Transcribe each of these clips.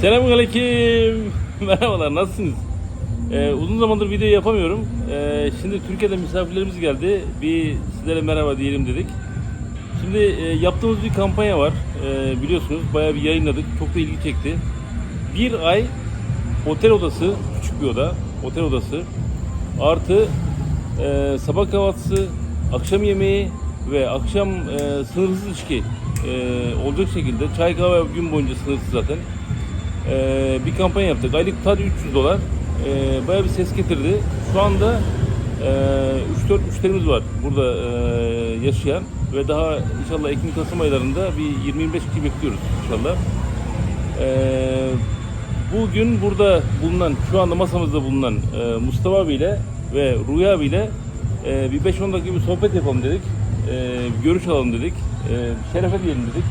Selamünaleyküm. Merhabalar, nasılsınız? Ee, uzun zamandır video yapamıyorum. Ee, şimdi Türkiye'de misafirlerimiz geldi. Bir sizlere merhaba diyelim dedik. Şimdi e, yaptığımız bir kampanya var. Ee, biliyorsunuz bayağı bir yayınladık. Çok da ilgi çekti. Bir ay otel odası, küçük bir oda, otel odası. Artı e, sabah kahvaltısı, akşam yemeği ve akşam e, sınırsız içki e, olacak şekilde çay kahve gün boyunca sınırsız zaten. Ee, bir kampanya yaptık. Aylık tutar 300 dolar. Ee, bayağı bir ses getirdi. Şu anda e, 3-4 müşterimiz var burada e, yaşayan ve daha inşallah Ekim-Kasım aylarında bir 20-25 kişi bekliyoruz inşallah. Ee, bugün burada bulunan, şu anda masamızda bulunan e, Mustafa abiyle ve Rüya abiyle e, bir 5-10 dakika bir sohbet yapalım dedik. E, görüş alalım dedik. E, şerefe diyelim dedik.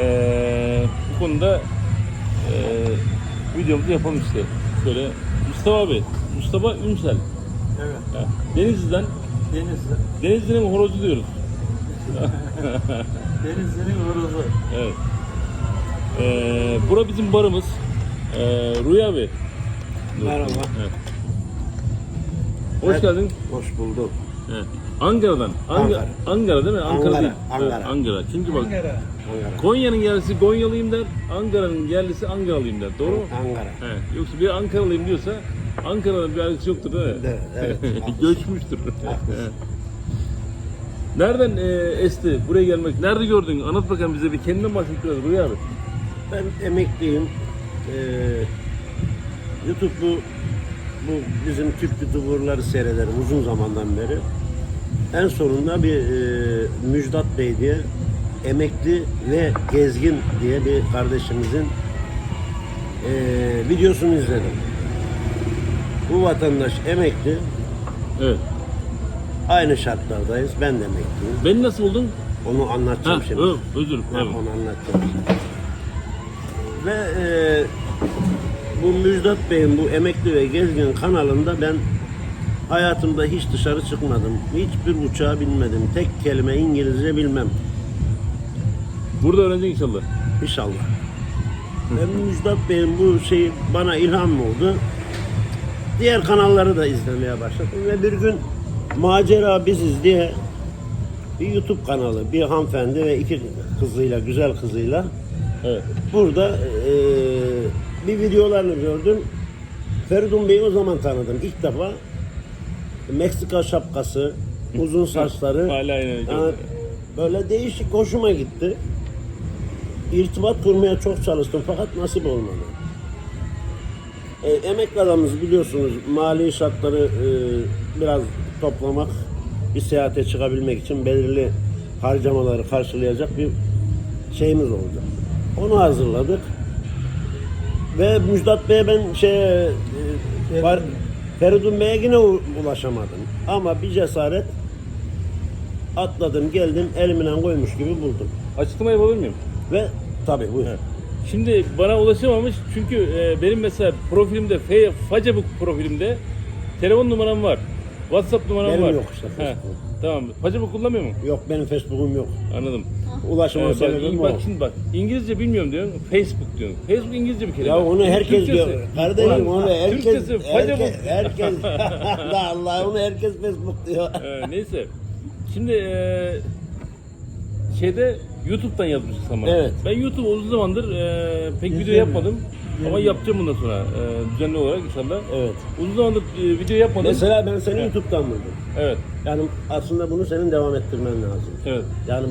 E, bu konuda ee, videomuzu yapalım işte. Şöyle Mustafa abi, Mustafa Ünsel. Evet. Ha, Denizli'den, Denizli. Denizli'nin horozu diyoruz. Denizli'nin horozu. Evet. Ee, bura bizim barımız. Ee, Rüya abi. Merhaba. Evet. Hoş Evet. geldin. Hoş bulduk. Evet. Ankara'dan. Ankara. Ankara. Ankara değil mi? Ankara, Ankara, değil. Ankara. Evet, Ankara. Çünkü bak Ankara. Konya'nın yerlisi Konyalıyım der. Ankara'nın yerlisi Ankaralıyım der. Doğru mu? Ankara. He, yoksa bir Ankaralıyım diyorsa Ankara'nın bir alakası yoktur değil mi? Evet, evet. Göçmüştür. Nereden e, esti buraya gelmek? Nerede gördün? Anlat bakalım bize bir kendinden bahset biraz Rüya abi. Ben emekliyim. Ee, YouTube bu, bu bizim Türk YouTuber'ları seyrederim uzun zamandan beri. En sonunda bir e, Müjdat Bey diye emekli ve gezgin diye bir kardeşimizin e, videosunu izledim. Bu vatandaş emekli, Evet. aynı şartlardayız. Ben de emekliyim. Beni nasıl buldun? Onu anlatacağım Ha, şimdi. ö- özür dilerim. Evet. onu anlatacağım. Ve e, bu Müjdat Bey'in bu Emekli ve Gezgin kanalında ben hayatımda hiç dışarı çıkmadım. Hiçbir uçağa binmedim. Tek kelime İngilizce bilmem. Burada öğrenecek inşallah. İnşallah. Ve Müjdat Bey'in bu şeyi bana ilham oldu. Diğer kanalları da izlemeye başladım ve bir gün Macera Biziz diye bir YouTube kanalı, bir hanımefendi ve iki kızıyla, güzel kızıyla Evet. burada eee, bir videolarını gördüm. Feridun Bey'i o zaman tanıdım ilk defa. Meksika şapkası, uzun saçları. Hala aynı. Yani böyle değişik hoşuma gitti. İrtibat kurmaya çok çalıştım fakat nasip olmadı. E, emekli adamız biliyorsunuz mali şartları e, biraz toplamak, bir seyahate çıkabilmek için belirli harcamaları karşılayacak bir şeyimiz olacak. Onu hazırladık. Ve Müjdat Bey'e ben şey e, Fer- Feridun Bey'e yine ulaşamadım. Ama bir cesaret atladım geldim elimden koymuş gibi buldum. Açıklama yapabilir miyim? Ve tabii buyur. Evet. Şimdi bana ulaşamamış çünkü e, benim mesela profilimde, F, Facebook profilimde telefon numaram var. WhatsApp numaram Benim var. yok işte He, Facebook. Tamam. Facebook kullanmıyor mu? Yok benim Facebook'um yok. Anladım. Ulaşma Ee, bak, sebebim o. bak şimdi bak İngilizce bilmiyorum diyorsun. Facebook diyorsun. Facebook İngilizce bir kelime. Ya onu herkes Türkçesi- diyor. Kardeşim Ulan, onu herkes Türkçesi herkes Facebook. herkes Allah Allah onu herkes Facebook diyor. Ee, neyse. Şimdi e, şeyde YouTube'dan yazmışsın sen bana. Evet. Ben YouTube uzun zamandır e, pek video İzlemiyorum. yapmadım. Ama yapacağım bundan sonra e, düzenli olarak inşallah. Evet. Uzun zamandır e, video yapmadım. Mesela ben seni Evet. YouTube'dan buldum. Evet. Yani aslında bunu senin devam ettirmen lazım. Evet. Yani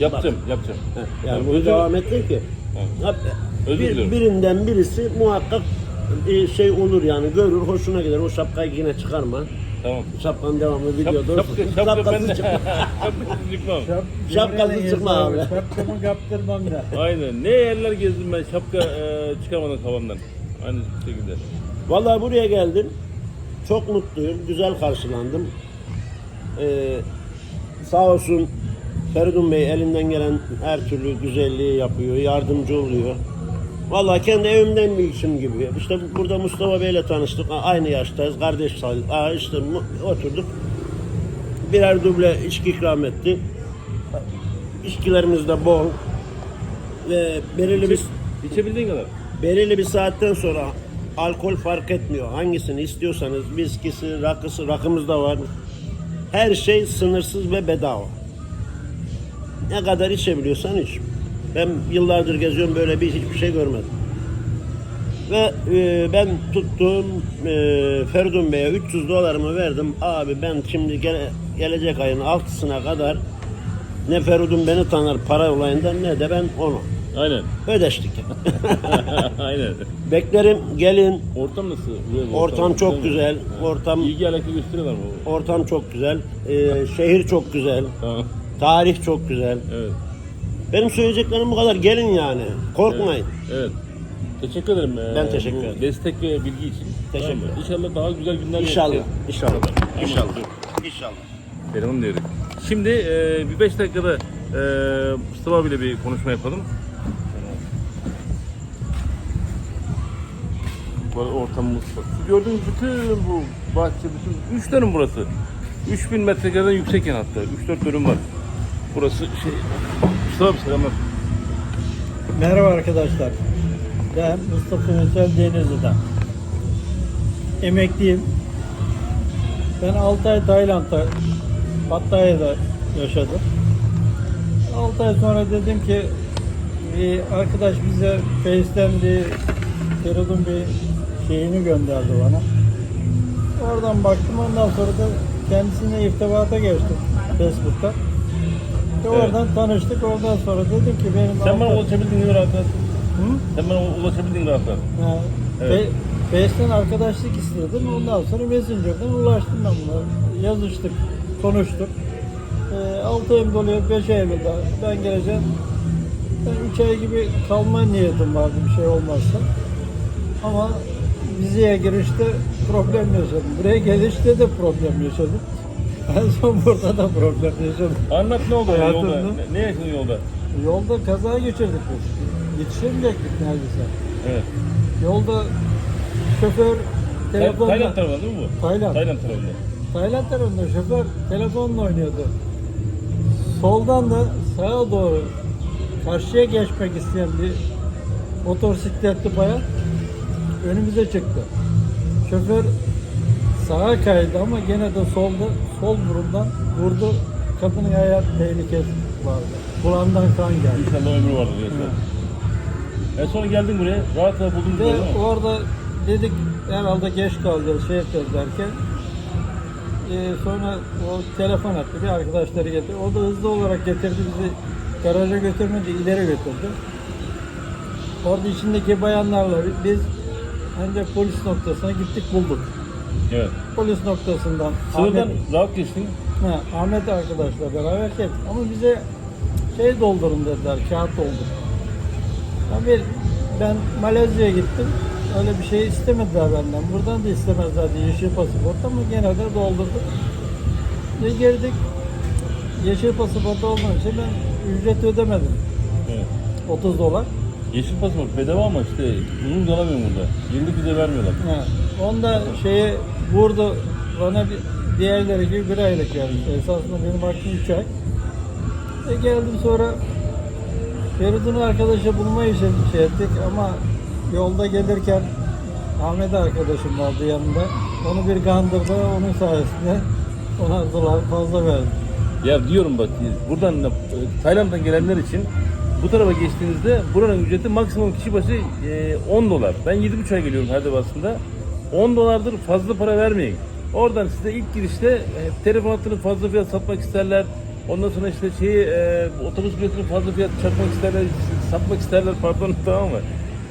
Yapacağım, yapacağım. Heh, yani Evet, bunu özür- devam ettir ki Evet. Özür bir, diliyorum. birinden birisi muhakkak bir şey olur yani görür hoşuna gider o şapkayı yine çıkarma. Tamam. Şapkanın devamlı Şap, videoda şapka, şapka şapkası ben çıkma. Şapkasız çıkmam. Şapkası çıkma abi. Şapkamı kaptırmam da. Aynen. Ne yerler gezdim ben şapka e, çıkarmadan kafamdan. Aynı şekilde. Vallahi buraya geldim. Çok mutluyum. Güzel karşılandım. Ee, sağ olsun Feridun Bey elinden gelen her türlü güzelliği yapıyor, yardımcı oluyor. Vallahi kendi evimden bir işim gibi. İşte burada Mustafa Bey'le tanıştık. Aynı yaştayız. Kardeş sayılır. Aa, işte oturduk. Birer duble içki ikram etti. İçkilerimiz de bol. ve belirli bir İçebildiğin kadar. belirli bir saatten sonra alkol fark etmiyor. Hangisini istiyorsanız viskisi, rakısı, rakımız da var. Her şey sınırsız ve bedava. Ne kadar içebiliyorsan iç. Ben yıllardır geziyorum böyle bir hiçbir şey görmedim. Ve e, ben tuttuğum e, Feridun Bey'e 300 dolarımı verdim. Abi ben şimdi gele- gelecek ayın 6'sına kadar ne Feridun beni tanır para olayından ne de ben onu. Aynen. Ödeştik. Aynen. Beklerim gelin. Ortam nasıl? Bir Ortam çok güzel güzel. Ortam İlgi alaka gösteriyorlar mı? ortam çok güzel. Ee, şehir çok güzel. Tamam. Tarih çok güzel. Evet. Benim söyleyeceklerim bu kadar. Gelin yani. Korkmayın. Evet. Teşekkür ederim. Ben teşekkür ederim. Destek ve bilgi için. Teşekkür ederim. İnşallah daha güzel günler İnşallah. İnşallah. Tamam. İnşallah. İnşallah. Benim diyorum. Şimdi e, bir beş dakikada e, Mustafa abiyle bir konuşma yapalım. Ortamımız bak. Şu gördüğünüz bütün bu bahçe, bütün üç dönüm burası. 3000 metrekareden yüksek en hatta. 3-4 dönüm var. Burası şey... Mustafa selamlar. Merhaba arkadaşlar. Ben Mustafa Ünsel Denizli'den. Emekliyim. Ben 6 ay Tayland'da, Pattaya'da yaşadım. 6 ay sonra dedim ki bir arkadaş bize Face'ten bir Feridun bir şeyini gönderdi bana. Oradan baktım ondan sonra da kendisine irtibata geçtim Facebook'ta. Ve Evet. Oradan tanıştık. Ondan sonra dedim ki benim Sen bana ulaşabildin rahatlar? Hı? Sen bana ulaşabildin rahatlar? Ha, Evet. Fe- Face'ten arkadaşlık istedim. Ondan sonra Messenger'dan ulaştım ben buna. Yazıştık, konuştuk. E, 6 ayım doluyor, 5 Eylül'de ben geleceğim. Ben 3 ay gibi kalma niyetim vardı bir şey olmazsa. Ama vizeye girişte problem yaşadım. Buraya gelişte de problem yaşadım. En son burada da problem yaşadım. Anlat ne oldu ya yolda? Ne, ne yaşadın yolda? Yolda kaza geçirdik biz. Yetişemeyecektik neredeyse. Evet. Yolda şoför telefonla... Tayland tarafında değil mi bu? Tayland. Tayland tarafında. Tayland tarafında şoför telefonla oynuyordu. Soldan da sağa doğru karşıya geçmek isteyen bir motosikletli bayan önümüze çıktı. Şoför sağa kaydı ama gene de solda sol burundan vurdu. Kadının hayat tehlikesi vardı. Kulağından kan geldi. İnşallah ömrü vardır diyorsun. En sonra geldin buraya. Rahat rahat buldun Ve burayı orada dedik herhalde geç kalacağız şey yapacağız derken e, sonra o telefon attı bir arkadaşları getirdi. O da hızlı olarak getirdi bizi garaja götürmedi ileri götürdü. Orada içindeki bayanlarla biz ancak polis noktasına gittik bulduk. Evet. Polis noktasından Sınırdan Ahmet, rahat geçtin. ha, Ahmet arkadaşla beraber gittik. Ama bize şey doldurun dediler, kağıt doldur. Ben, bir, ben Malezya'ya gittim. Öyle bir şey istemediler benden. Buradan da istemezlerdi yeşil pasaport ama gene de doldurduk. Ve girdik. Yeşil pasaport olmadığı için ben ücret ödemedim. Evet. 30 dolar. Yeşil pasaport bedava ama işte uzun kalamıyorum burada. Yıllık bize vermiyorlar. Ha. Onda şeye vurdu bana bir diğerleri gibi bir aylık geldi. Esasında benim hakkım 3 ay. E geldim sonra Feridun'u arkadaşı bulmayı şey, şey ettik ama yolda gelirken Ahmet arkadaşım vardı yanında. Onu bir gandırdı onun sayesinde ona dolar fazla verdim. Ya diyorum bak buradan da, e, Tayland'dan gelenler için bu tarafa geçtiğinizde buranın ücreti maksimum kişi başı e, 10 dolar. Ben 7,5 ay geliyorum her defasında. 10 dolardır fazla para vermeyin. Oradan size ilk girişte e, telefon hattını fazla fiyat satmak isterler. Ondan sonra işte şeyi e, otobüs biletini fazla fiyat çarpmak isterler, satmak isterler pardon tamam mı?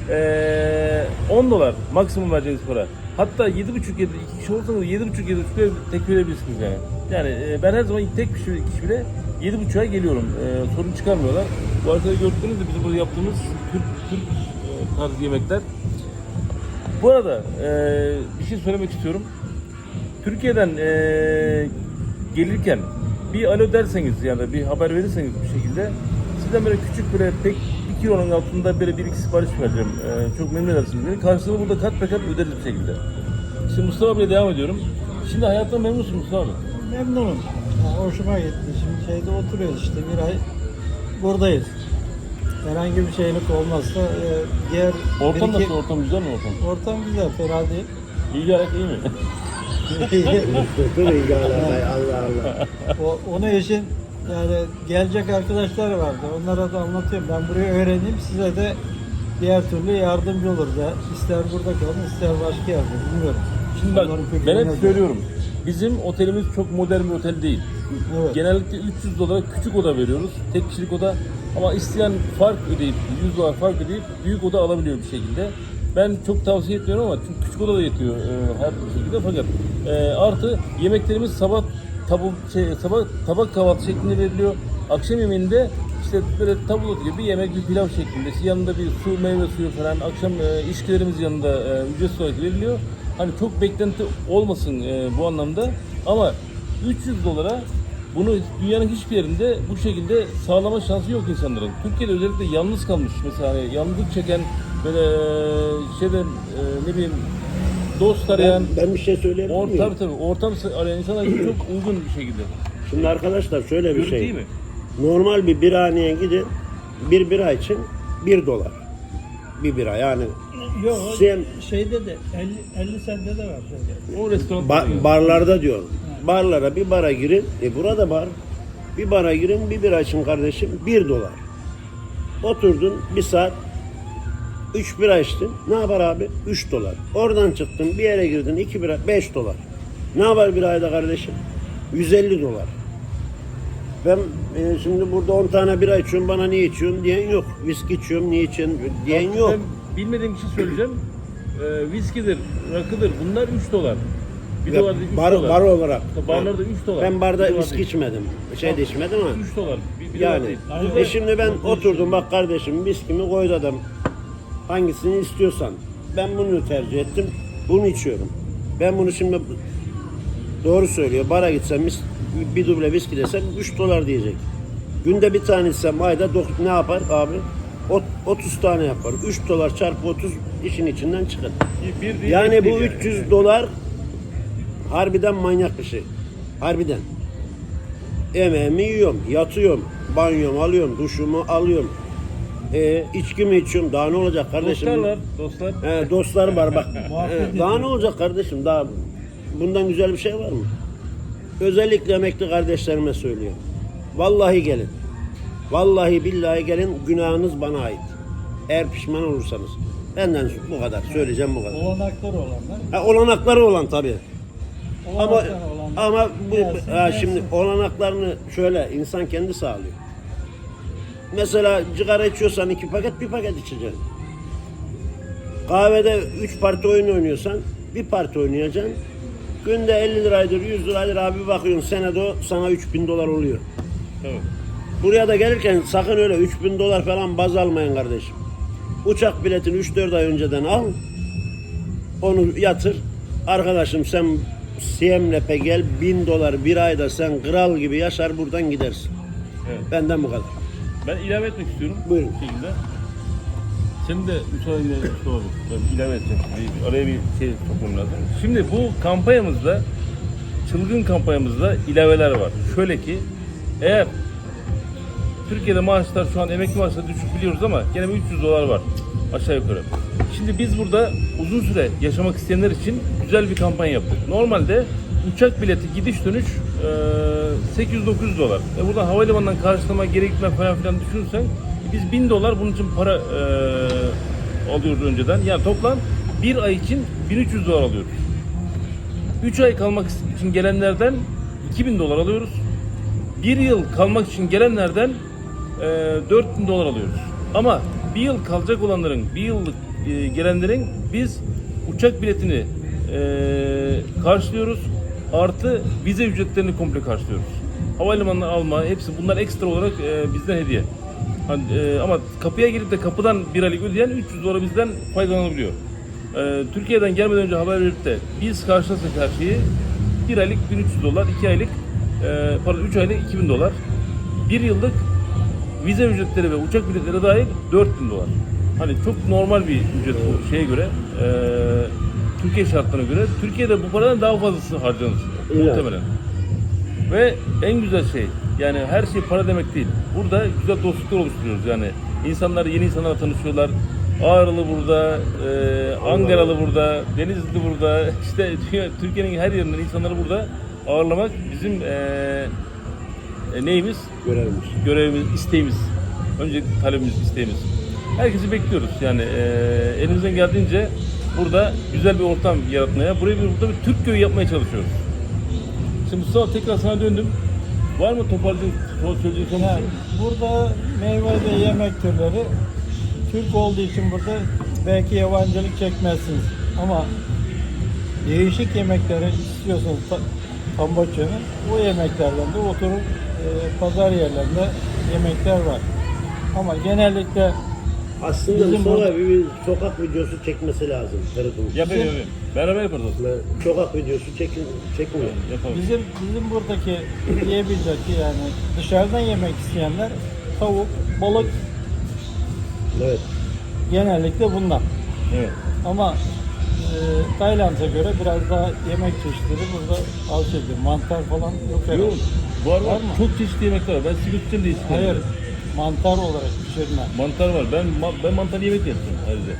E, 10 dolar maksimum vereceğiniz para. Hatta 7,5 7 iki kişi olsanız 7,5 7,5 tek verebilirsiniz yani. Yani e, ben her zaman tek kişi, kişi bile 7,5'a geliyorum. E, sorun çıkarmıyorlar. Bu arkada gördüğünüz de bizim burada yaptığımız Türk, Türk e, tarzı yemekler. Bu arada e, bir şey söylemek istiyorum. Türkiye'den e, gelirken bir alo derseniz ya da bir haber verirseniz bir şekilde sizden böyle küçük böyle tek bir kilonun altında böyle bir iki sipariş vereceğim. E, çok memnun edersiniz beni. Karşılığını burada kat be kat öderiz bir şekilde. Şimdi Mustafa abiyle devam ediyorum. Şimdi hayattan memnunsun Mustafa abi. Memnunum. Hoşuma gitti. Şimdi şeyde oturuyoruz işte bir ay buradayız. herhangi bir şeylik olmazsa e, diğer Ortam bir iki- nasıl? Ortam güzel mi ortam? Ortam güzel, fena değil. İlgi ayak iyi mi? Dur iyi Allah Allah. o, onu için yani gelecek arkadaşlar vardı. Onlara da anlatıyorum. Ben burayı öğreneyim. Size de diğer türlü yardımcı oluruz. Ya. İster burada kalın, ister başka yerde. Bilmiyorum. Şimdi bak Onların fikrini ben hep ne söylüyorum. Bizim otelimiz çok modern bir otel değil. Evet. Genellikle 300 dolara küçük oda veriyoruz. Tek kişilik oda. Ama isteyen fark ödeyip 100 dolar fark ödeyip büyük oda alabiliyor bir şekilde. Ben çok tavsiye etmiyorum ama çünkü küçük oda da yetiyor e, her şekilde fakat e, artı yemeklerimiz sabah tabu şey, sabah tabak kahvaltı şeklinde veriliyor. Akşam yemeğinde işte böyle tabulot gibi bir yemek bir pilav şeklinde işte yanında bir su meyve suyu falan akşam e, içkilerimiz yanında e, ücretsiz olarak veriliyor. Hani çok beklenti olmasın e, bu anlamda ama 300 dolara bunu dünyanın hiçbir yerinde bu şekilde sağlama şansı yok insanların. Türkiye'de özellikle yalnız kalmış mesela hani yalnızlık çeken böyle şeyde e, ne bileyim dost arayan Ben, ben bir şey söyleyebilir miyim? ortam tabii ortam arayan insanlar için çok uygun bir şekilde. Şimdi arkadaşlar şöyle bir Görüntü şey. iyi mi? Normal bir birhaneye gidin. Bir bira için 1 dolar. Bir bira yani Yok, Sen- şeyde de 50, 50 sende de var. Şeyde. O restoran ba- barlarda diyorum. Barlara bir bara girin. E burada bar. Bir bara girin bir bira için kardeşim 1 dolar. Oturdun bir saat 3 bira içtin. Ne yapar abi? 3 dolar. Oradan çıktın bir yere girdin 2 bira 5 dolar. Ne yapar bir ayda kardeşim? 150 dolar. Ben e, şimdi burada 10 tane bira içiyorum bana niye içiyorsun diyen yok. Viski içiyorum niye içiyorsun diyen yok. Ben bilmediğim bir şey söyleyeceğim. Ee, viskidir, rakıdır bunlar 3 dolar. Bir dolar değil 3 bar, dolar. bar olarak. Barlarda 3 dolar. Ben Bir barda dolar viski değil. içmedim. Şey de içmedim ama. 3 dolar. Bir, bir dolar Yani değil. e şimdi ben oturdum bak kardeşim viskimi koydu adam. Hangisini istiyorsan. Ben bunu tercih ettim. Bunu içiyorum. Ben bunu şimdi doğru söylüyor. Bara gitsem mis- bir duble viski desem 3 dolar diyecek. Günde bir tane içsem ayda ne yapar abi? Ot- 30 tane yapar. 3 dolar çarpı 30 işin içinden çıkar. Bir değil, Yani bu değil 300 dolar harbiden manyak bir şey. Harbiden. Emeğimi yiyorum, yatıyorum, banyomu alıyorum, duşumu alıyorum. E, içkimi içiyorum. Daha ne olacak kardeşim? Dostlar dostlar. He, dostlar var bak. He, daha ne olacak kardeşim? Daha bundan güzel bir şey var mı? Özellikle emekli kardeşlerime söylüyorum. Vallahi gelin. Vallahi billahi gelin günahınız bana ait. Eğer pişman olursanız. Benden bu kadar. Söyleyeceğim bu kadar. Olanakları olanlar. Ha, olanakları olan tabii. Ama olanlar. ama bu Gelsin, ha, gelsin. şimdi olanaklarını şöyle insan kendi sağlıyor. Mesela sigara içiyorsan iki paket bir paket içeceksin. Kahvede üç parti oyun oynuyorsan bir parti oynayacaksın. Günde 50 liraydır 100 liraydır abi bakıyorsun senede o sana 3000 dolar oluyor. Evet. Buraya da gelirken sakın öyle 3000 dolar falan baz almayın kardeşim. Uçak biletini 3-4 ay önceden al. Onu yatır. Arkadaşım sen Siem Reap'e gel 1000 dolar bir ayda sen kral gibi yaşar buradan gidersin. Evet. Benden bu kadar. Ben ilave etmek istiyorum. Buyurun. Bu şekilde. Senin de müsaadenle Mustafa ben ilave edeceğim. Bir, araya bir şey sokmam lazım. Şimdi bu kampanyamızda, çılgın kampanyamızda ilaveler var. Şöyle ki, eğer Türkiye'de maaşlar şu an emekli maaşları düşük biliyoruz ama gene bir 300 dolar var aşağı yukarı. Şimdi biz burada uzun süre yaşamak isteyenler için güzel bir kampanya yaptık. Normalde uçak bileti gidiş dönüş eee, 800-900 dolar. E buradan havalimanından karşılama gerekme falan filan düşünürsen biz 1000 dolar bunun için para eee, alıyoruz önceden. Yani toplam bir ay için 1300 dolar alıyoruz. 3 ay kalmak için gelenlerden 2000 dolar alıyoruz. Bir yıl kalmak için gelenlerden e, 4000 dolar alıyoruz. Ama bir yıl kalacak olanların, bir yıllık e, gelenlerin biz uçak biletini e, karşılıyoruz. Artı vize ücretlerini komple karşılıyoruz. Havalimanına alma, hepsi bunlar ekstra olarak e, bizden hediye. Hani, e, ama kapıya gelip de kapıdan bir aylık ödeyen 300 dolar bizden faydalanabiliyor. E, Türkiye'den gelmeden önce haber verip de biz karşılasak her şeyi bir aylık 1300 dolar, iki aylık e, pardon 3 aylık 2000 dolar. Bir yıllık vize ücretleri ve uçak biletleri dahil 4000 dolar. Hani çok normal bir ücret bu şeye göre. e, Türkiye şartlarına göre. Türkiye'de bu paradan daha fazlası harcanır. Evet. Muhtemelen. Ve en güzel şey yani her şey para demek değil. Burada güzel dostluklar oluşturuyoruz yani. İnsanlar yeni insanlarla tanışıyorlar. Ağrılı burada, e, Ankaralı burada, Denizli burada. İşte Türkiye'nin her yerinden insanları burada ağırlamak bizim e, e, neyimiz? Görevimiz. görevimiz, isteğimiz. Önce talebimiz, isteğimiz. Herkesi bekliyoruz. Yani eee elimizden geldiğince burada güzel bir ortam yaratmaya, burayı bir, burada bir Türk köyü yapmaya çalışıyoruz. Şimdi Mustafa tekrar sana döndüm. Var mı toparlayacak, söyleyecek son bir Yani şey? burada meyve ve yemek türleri Türk olduğu için burada belki yabancılık çekmezsiniz. Ama değişik yemekleri istiyorsanız Kamboçya'nın o yemeklerden de oturup e, pazar yerlerinde yemekler var. Ama genellikle Aslında Bizim burada- abi bir sokak videosu çekmesi lazım Feridun. Yapayım yapayım. Beraber yaparız. Ve Sokak videosu çekin, çekmiyor. Yapalım. bizim bizim buradaki yiyebilecek yani dışarıdan yemek isteyenler tavuk, balık Evet. genellikle bunlar. Evet. Ama e, Tayland'a göre biraz daha yemek çeşitleri burada az şeydir. Mantar falan yok herhalde. Yok. Bu arada Var mı? çok çeşitli yemekler var. Ben sigurtçuyum diye istiyorum. Hayır. Mantar olarak pişirme. Mantar var. Ben ma- ben mantar yemek yaptım ayrıca.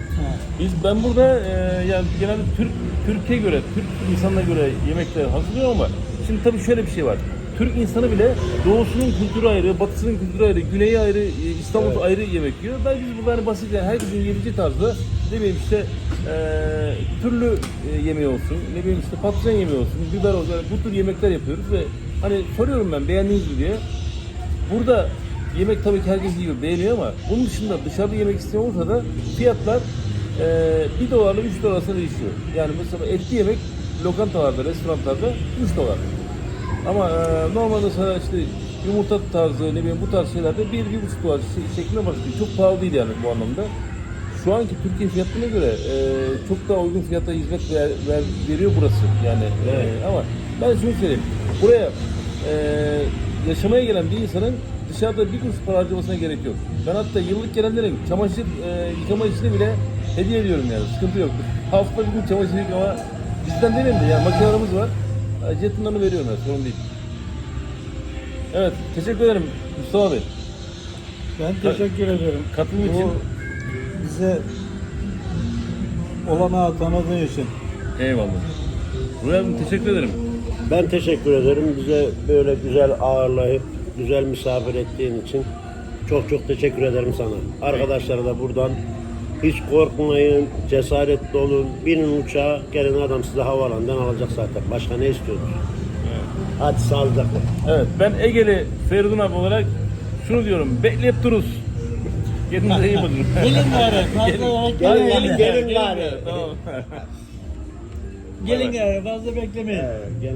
Biz ben burada e, yani genelde Türk Türkiye göre, Türk insanına göre yemekler hazırlıyorum ama şimdi tabii şöyle bir şey var. Türk insanı bile doğusunun kültürü ayrı, batısının kültürü ayrı, güneyi ayrı, e, İstanbul Evet. ayrı yemek yiyor. Ben biz burada hani basit yani herkesin yiyebileceği tarzda ne bileyim işte e, türlü e, yemeği olsun, ne bileyim işte patlıcan yemeği olsun, biber olsun yani bu tür yemekler yapıyoruz ve hani soruyorum ben beğendiniz mi diye. Burada yemek tabii ki herkes yiyor, beğeniyor ama bunun dışında dışarıda yemek isteyen olursa da fiyatlar e, 1 dolarla 3 dolar arasında değişiyor. Yani mesela etli yemek lokantalarda, restoranlarda 3 dolar. Ama e, normalde sana işte yumurta tarzı ne bileyim bu tarz şeylerde 1-1,5 dolar şeklinde başlıyor. Çok pahalı değil yani bu anlamda. Şu anki Türkiye fiyatlarına göre e, çok daha uygun fiyata hizmet ver, ver- veriyor burası. Yani e, Evet. ama ben şunu söyleyeyim. Buraya e, yaşamaya gelen bir insanın dışarıda bir kuruş para harcamasına gerek yok. Ben hatta yıllık gelenlerin çamaşır e, yıkama işini bile hediye ediyorum yani. Sıkıntı yok. Hafta bir gün çamaşır yıkama bizden demeyeyim de yani makinelerimiz var. E, Jetonlarını veriyorum yani sorun değil. Evet teşekkür ederim Mustafa Bey. Ben teşekkür ederim. Katılım için. bize olanağı tanıdığı için. Eyvallah. Buraya teşekkür ederim. Ben teşekkür ederim. Bize böyle güzel ağırlayıp güzel misafir ettiğin için çok çok teşekkür ederim sana. Arkadaşlara da buradan hiç korkmayın, cesaretli olun. Binin uçağa, gelin adam sizi havalandan alacak zaten. Başka ne istiyorsunuz? Hadi sağlıcakla. Evet ben Egeli Feridun abi olarak şunu diyorum. Bekleyip duruz. Kendinize iyi bakın. Gelin bari. Fazla Gelin, beklemeyin. gelin, gelin bari. Tamam. Gelin bari. Fazla beklemeyin. Evet, gel-